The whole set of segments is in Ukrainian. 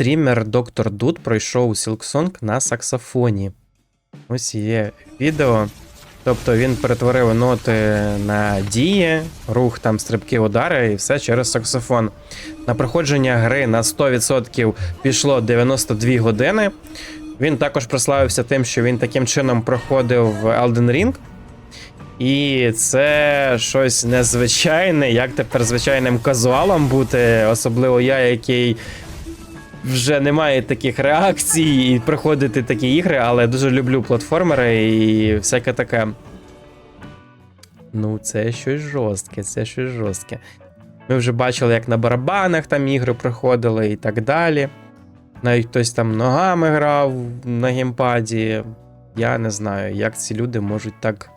Стрімер Доктор Дуд пройшов Silksong на саксофоні. Ось є відео. Тобто він перетворив ноти на дії, рух там стрибки, удари і все через саксофон. На проходження гри на 100% пішло 92 години. Він також прославився тим, що він таким чином проходив Elden Ring. І це щось незвичайне, як тепер звичайним казуалом бути, особливо я, який вже не має таких реакцій і проходити такі ігри, але дуже люблю платформери і всяке таке. Ну, це щось жорстке, це щось жорстке. Ми вже бачили, як на барабанах там ігри проходили і так далі. Навіть хтось там ногами грав на геймпаді. Я не знаю, як ці люди можуть так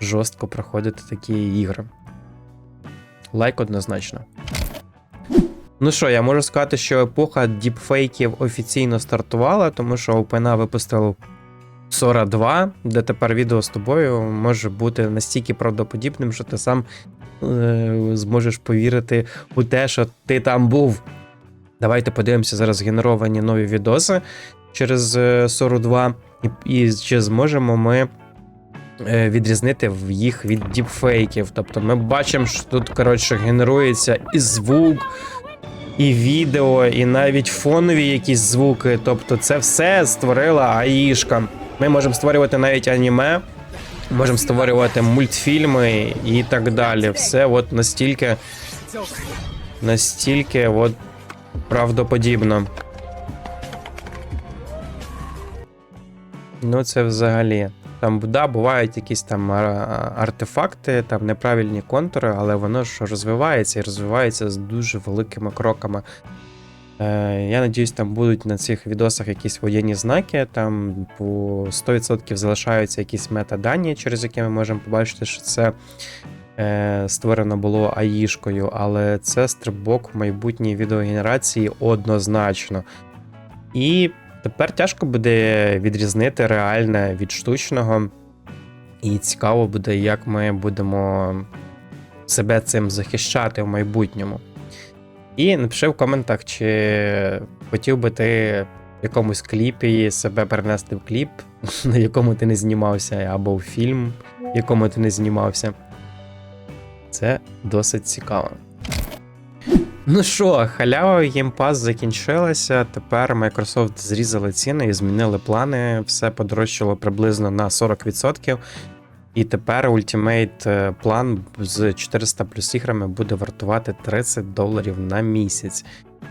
жорстко проходити такі ігри. Лайк однозначно. Ну що, я можу сказати, що епоха діпфейків офіційно стартувала, тому що OpenA випустив Sora 2, де тепер відео з тобою може бути настільки правдоподібним, що ти сам е, зможеш повірити у те, що ти там був. Давайте подивимося зараз генеровані нові відоси через е, Sora 2, і, і чи зможемо ми е, відрізнити їх від діпфейків. Тобто ми бачимо, що тут, коротше, генерується і звук, і відео, і навіть фонові якісь звуки. Тобто, це все створила АІшка. Ми можемо створювати навіть аніме, можемо створювати мультфільми і так далі. Все от настільки, настільки от правдоподібно. Ну, це взагалі. Там, да, бувають якісь там артефакти, там неправильні контури, але воно ж розвивається і розвивається з дуже великими кроками. Е, я надіюсь, там будуть на цих відосах якісь воєнні знаки, там по 100% залишаються якісь метадані, через які ми можемо побачити, що це е, створено було АІшкою, але це стрибок в майбутній відеогенерації однозначно. І тепер тяжко буде відрізнити реальне від штучного. І цікаво буде, як ми будемо себе цим захищати в майбутньому. І напиши в коментах, чи хотів би ти в якомусь кліпі себе перенести в кліп, на якому ти не знімався, або в фільм, в якому ти не знімався. Це досить цікаво. Ну що, халява Pass закінчилася. Тепер Microsoft зрізали ціни і змінили плани. Все подорожчало приблизно на 40%. І тепер Ultimate е, план з 400 плюс іграми буде вартувати 30 доларів на місяць.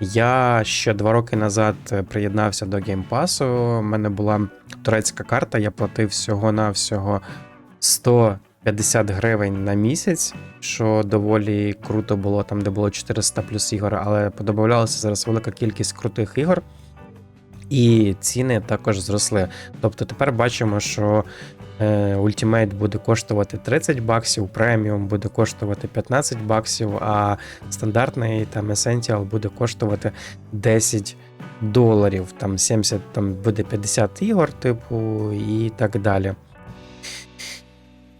Я ще два роки назад е, приєднався до Pass. У мене була турецька карта, я платив всього-навсього 150 гривень на місяць, що доволі круто було там, де було 400 плюс ігор, але подобавлялася зараз велика кількість крутих ігор. І ціни також зросли. Тобто тепер бачимо, що е, Ultimate буде коштувати 30 баксів, преміум буде коштувати 15 баксів, а стандартний там Essential буде коштувати 10 доларів. Там 70, там буде 50 ігор, типу, і так далі.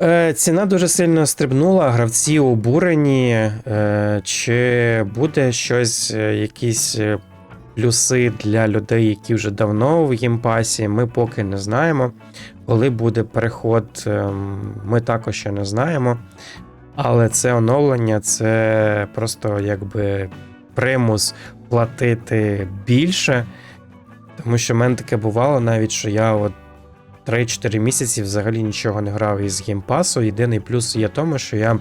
Е, Ціна дуже сильно стрибнула, гравці обурені. Е, Чи буде щось, е, якісь плюси для людей, які вже давно в геймпасі, ми поки не знаємо. Коли буде переход, ем, ми також ще не знаємо. Але це оновлення, це просто якби примус платити більше. Тому що в мене таке бувало навіть, що я от 3-4 місяці взагалі нічого не грав із геймпасу. Єдиний плюс є тому, що я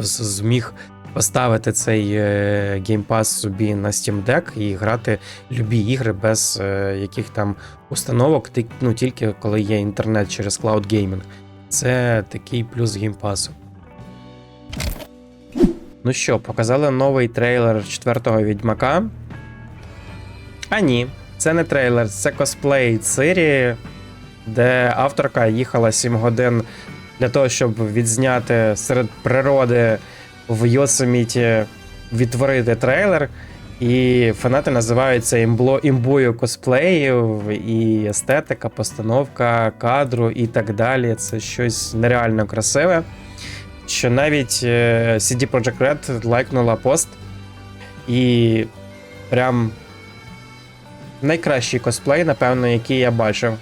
зміг поставити цей е, геймпас собі на Steam Deck і грати любі ігри без е, яких там установок, ну, тільки коли є інтернет через Cloud Gaming. Це такий плюс геймпасу. Ну що, показали новий трейлер четвертого відьмака. А ні, це не трейлер, це косплей Цири, де авторка їхала 7 годин для того, щоб відзняти серед природи в Йосеміті відтворити трейлер. І фанати називають це імбло, імбою косплеїв, і естетика, постановка кадру і так далі. Це щось нереально красиве. Що навіть е, CD Projekt Red лайкнула пост і прям найкращий косплей, напевно, який я бачив.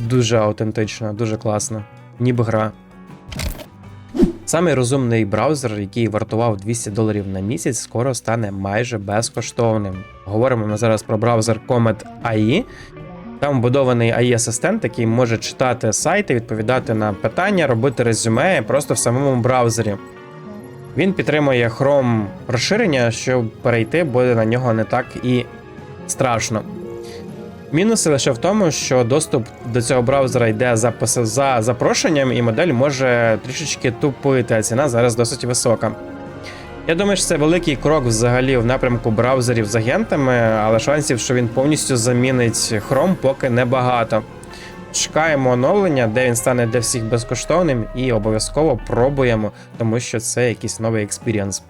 Дуже аутентично, дуже класно. Ніби гра. Самий розумний браузер, який вартував 200 доларів на місяць, скоро стане майже безкоштовним. Говоримо ми зараз про браузер Comet AI. Там вбудований AI-асистент, який може читати сайти, відповідати на питання, робити резюме просто в самому браузері. Він підтримує Chrome розширення, щоб перейти буде на нього не так і страшно. Мінуси лише в тому, що доступ до цього браузера йде за, за запрошенням, і модель може трішечки тупити, а ціна зараз досить висока. Я думаю, що це великий крок взагалі в напрямку браузерів з агентами, але шансів, що він повністю замінить Chrome, поки небагато. Чекаємо оновлення, де він стане для всіх безкоштовним, і обов'язково пробуємо, тому що це якийсь новий експірієнс.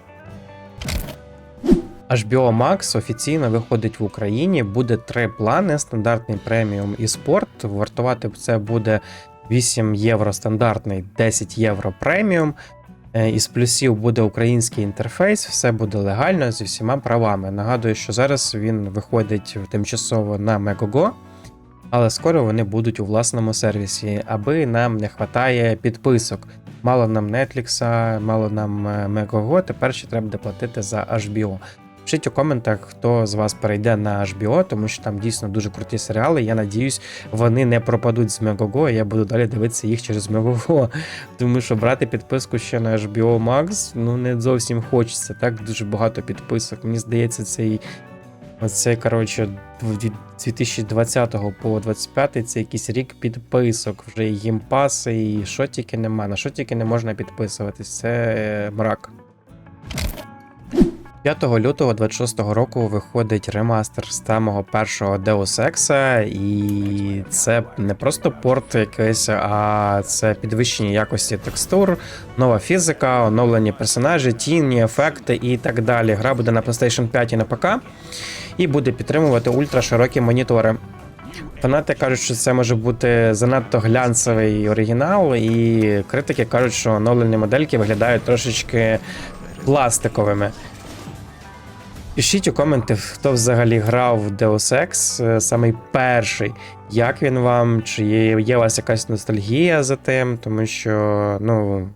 HBO Max офіційно виходить в Україні. Буде три плани: стандартний преміум і спорт. Вартувати це буде 8 євро стандартний, 10 євро преміум. Е, Із плюсів буде український інтерфейс, все буде легально зі всіма правами. Нагадую, що зараз він виходить тимчасово на Megogo, але скоро вони будуть у власному сервісі, аби нам не вистачає підписок. Мало нам Netflix, мало нам е, Megogo, тепер ще треба доплатити за HBO. Пишіть у коментах, хто з вас перейде на HBO, тому що там дійсно дуже круті серіали. Я надіюсь, вони не пропадуть з Megogo, і я буду далі дивитися їх через Megogo. Тому що брати підписку ще на HBO Max ну не зовсім хочеться. Так дуже багато підписок. Мені здається, цей оцей, коротше, від 2020 по 25 це якийсь рік підписок. Вже і гімпаси, і що тільки нема. На що тільки не можна підписуватись. Це е, мрак. 5 лютого 26 року виходить ремастер з самого першого Deus Ex, і це не просто порт якийсь, а це підвищення якості текстур, нова фізика, оновлені персонажі, тіні, ефекти і так далі. Гра буде на PlayStation 5 і на ПК, і буде підтримувати ультраширокі монітори. Фанати кажуть, що це може бути занадто глянцевий оригінал, і критики кажуть, що оновлені модельки виглядають трошечки пластиковими. Пишіть у коменти, хто взагалі грав в Deus Ex, е, самий перший. Як він вам? Чи є, є у вас якась ностальгія за тим? Тому що, ну.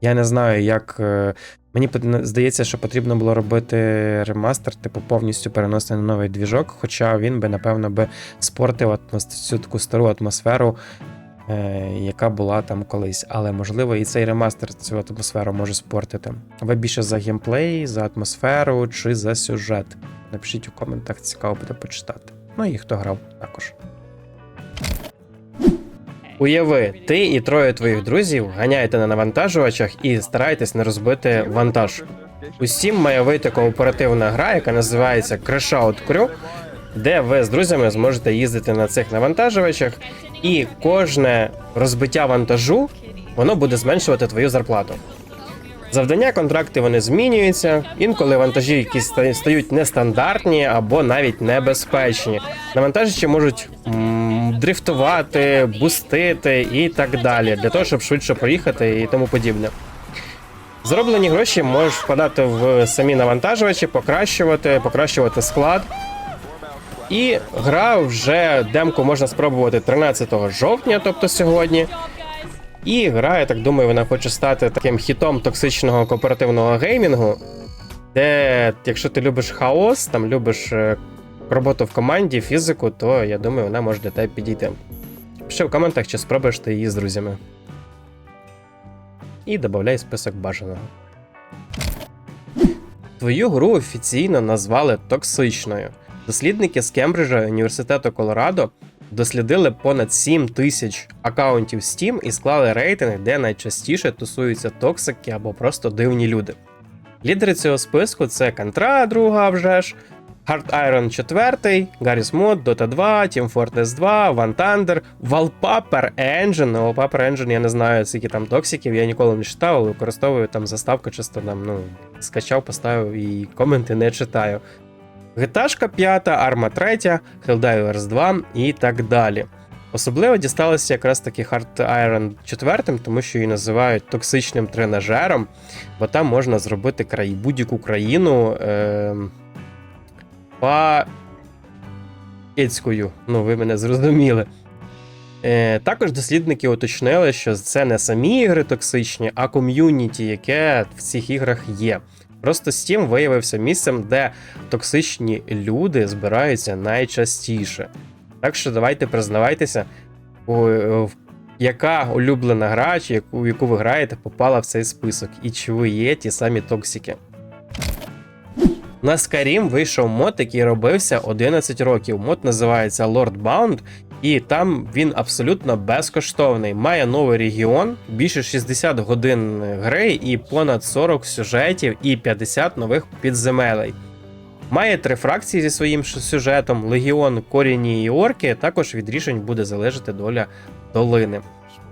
Я не знаю, як. е, Мені здається, що потрібно було робити ремастер, типу, повністю переносити на новий двіжок, хоча він би, напевно, би спортив цю таку стару атмосферу, яка була там колись. Але можливо і цей ремастер цю атмосферу може спортити. Ви більше за геймплей, за атмосферу чи за сюжет? Напишіть у коментах, цікаво буде почитати. Ну і хто грав також. Уяви, ти і троє твоїх друзів ганяєте на навантажувачах і стараєтесь не розбити вантаж. У Steam має вийти кооперативна гра, яка називається Crash Out Crew, де ви з друзями зможете їздити на цих навантажувачах, і кожне розбиття вантажу воно буде зменшувати твою зарплату. Завдання, контракти вони змінюються. Інколи вантажі ста- стають нестандартні або навіть небезпечні. Навантажичі можуть м, дрифтувати, бустити і так далі, для того, щоб швидше проїхати і тому подібне. Зроблені гроші можеш вкладати в самі навантажувачі, покращувати, покращувати склад. І гра вже демку можна спробувати 13 жовтня, тобто сьогодні. І гра, я так думаю, вона хоче стати таким хітом токсичного кооперативного геймінгу, де, якщо ти любиш хаос, там любиш е, роботу в команді, фізику, то я думаю, вона може для тебе підійти. Пиши в коментах, чи спробуєш ти її з друзями. І додай список бажаного. Твою гру офіційно назвали токсичною. Дослідники з Кембриджа університету Колорадо дослідили понад 7 тисяч акаунтів Steam і склали рейтинг, де найчастіше тусуються токсики або просто дивні люди. Лідери цього списку це Контра, друга вже ж, Hard Iron 4, Garry's Mod, Dota 2, Team Fortress 2, One Thunder, Wallpaper Engine. Wallpaper Engine, я не знаю, скільки там токсиків, я ніколи не читав, але використовую там заставку, часто там, ну, скачав, поставив і коменти не читаю. GTA 5, Arma 3, Helldivers 2 і так далі. Особливо дісталося якраз таки Hard Iron 4, тому що її називають токсичним тренажером, бо там можна зробити край будь-яку країну. Е- Паецькою. Ну, ви мене зрозуміли. Е, також дослідники уточнили, що це не самі ігри токсичні, а ком'юніті, яке в цих іграх є. Просто Steam виявився місцем, де токсичні люди збираються найчастіше. Так що давайте признавайтеся, е, яка улюблена гра, чи яку, яку ви граєте, попала в цей список, і чи ви є ті самі токсики. На Skyrim вийшов мод, який робився 11 років. Мод називається Lord Bound, і там він абсолютно безкоштовний. Має новий регіон, більше 60 годин гри, і понад 40 сюжетів, і 50 нових підземелей. Має три фракції зі своїм сюжетом: Легіон, Коріні і Орки. Також від рішень буде залежати доля долини.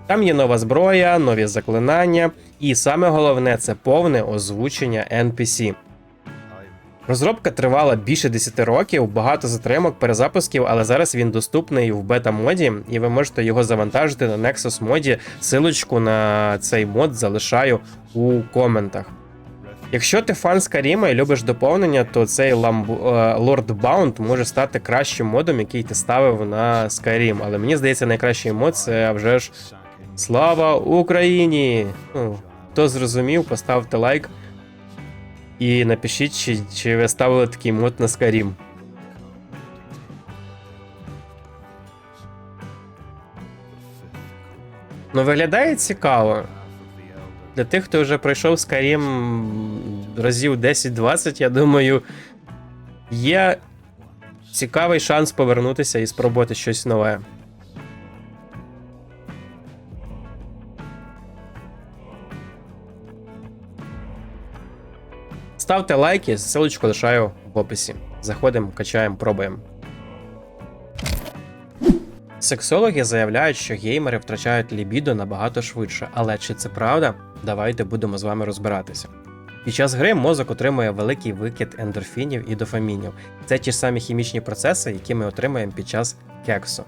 Там є нова зброя, нові заклинання, і саме головне це повне озвучення NPC. Розробка тривала більше 10 років, багато затримок, перезапусків, але зараз він доступний в бета-моді, і ви можете його завантажити на Nexus моді. Силочку на цей мод залишаю у коментах. Якщо ти фан Скаріма і любиш доповнення, то цей е, Lord Bound може стати кращим модом, який ти ставив на Skyrim. Але мені здається, найкращий мод це вже ж Слава Україні! Ну, хто зрозумів, поставте лайк. І напишіть, чи, чи ви ставили такий мод на Skyrim. Ну, виглядає цікаво. Для тих, хто вже пройшов Skyrim разів 10-20, я думаю, є цікавий шанс повернутися і спробувати щось нове. Ставте лайки, ссылочку лишаю в описі. Заходимо, качаємо, пробуємо. Сексологи заявляють, що геймери втрачають лібідо набагато швидше, але чи це правда? Давайте будемо з вами розбиратися. Під час гри мозок отримує великий викид ендорфінів і дофамінів. Це ті ж самі хімічні процеси, які ми отримуємо під час кексу.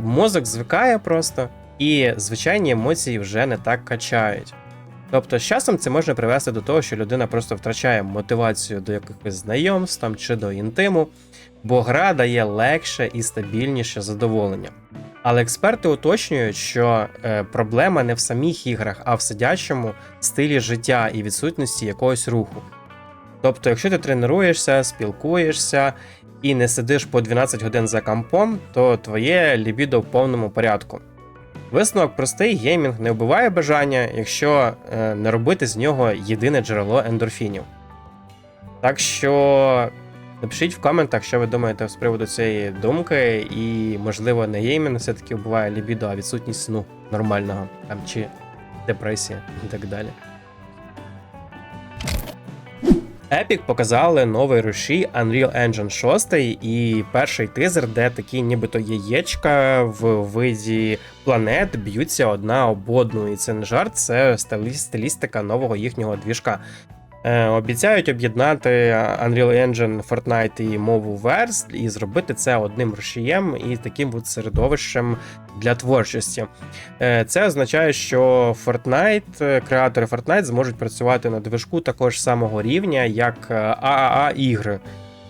Мозок звикає просто, і звичайні емоції вже не так качають. Тобто, з часом це може привести до того, що людина просто втрачає мотивацію до якихось знайомств там, чи до інтиму, бо гра дає легше і стабільніше задоволення. Але експерти уточнюють, що е, проблема не в самих іграх, а в сидячому стилі життя і відсутності якогось руху. Тобто, якщо ти тренуєшся, спілкуєшся і не сидиш по 12 годин за компом, то твоє лібідо в повному порядку. Висновок простий, геймінг не вбиває бажання, якщо е, не робити з нього єдине джерело ендорфінів. Так що напишіть в коментах, що ви думаєте з приводу цієї думки, і, можливо, не геймінг все-таки вбиває лібідо, а відсутність сну нормального там чи депресія і так далі. Epic показали новий рушій Unreal Engine 6 і перший тизер, де такі нібито яєчка в виді планет б'ються одна об одну. І це не жарт, це стилістика нового їхнього двіжка. Е, обіцяють об'єднати Unreal Engine, Fortnite і мову Verse і зробити це одним рушієм і таким от середовищем для творчості. Е, Це означає, що Fortnite, е, креатори Fortnite зможуть працювати на движку такого ж самого рівня, як AAA ігри.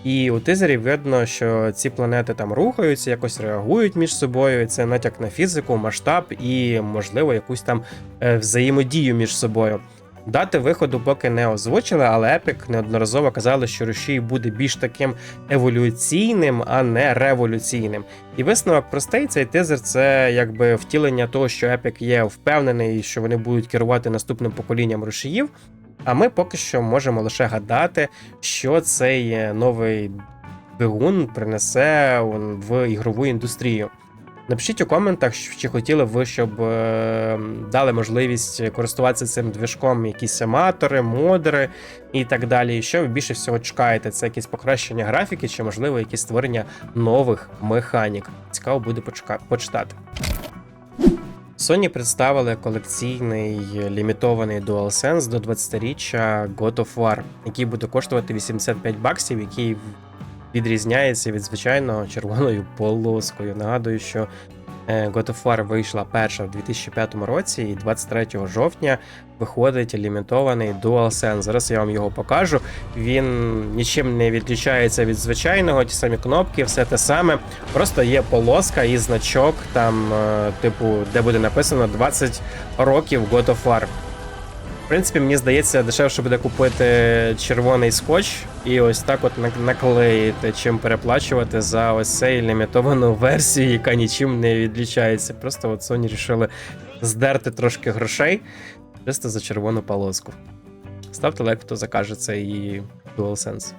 І у тизері видно, що ці планети там рухаються, якось реагують між собою. і Це натяк на фізику, масштаб і, можливо, якусь там взаємодію між собою. Дати виходу поки не озвучили, але Epic неодноразово казали, що рушій буде більш таким еволюційним, а не революційним. І висновок простий, цей тизер це якби втілення того, що Epic є впевнений, що вони будуть керувати наступним поколінням рушіїв. А ми поки що можемо лише гадати, що цей новий двигун принесе в ігрову індустрію. Напишіть у коментах, чи хотіли ви, щоб е, дали можливість користуватися цим движком якісь аматори, модери і так далі. Що ви більше всього чекаєте? Це якесь покращення графіки, чи можливо якісь створення нових механік? Цікаво буде почитати. Sony представили колекційний лімітований DualSense до 20-річчя God of War, який буде коштувати 85 баксів, який відрізняється від звичайного червоною полоскою. Нагадую, що Е, God of War вийшла перша в 2005 році, і 23 жовтня виходить лімітований DualSense. Зараз я вам його покажу. Він нічим не відрізняється від звичайного, ті самі кнопки, все те саме. Просто є полоска і значок, там, е, типу, де буде написано 20 років God of War. В принципі, мені здається, дешевше буде купити червоний скотч і ось так от наклеїти, чим переплачувати за ось цей лімітовану версію, яка нічим не відлічається. Просто от Sony рішили здерти трошки грошей чисто за червону полоску. Ставте лайк, хто закаже цей DualSense.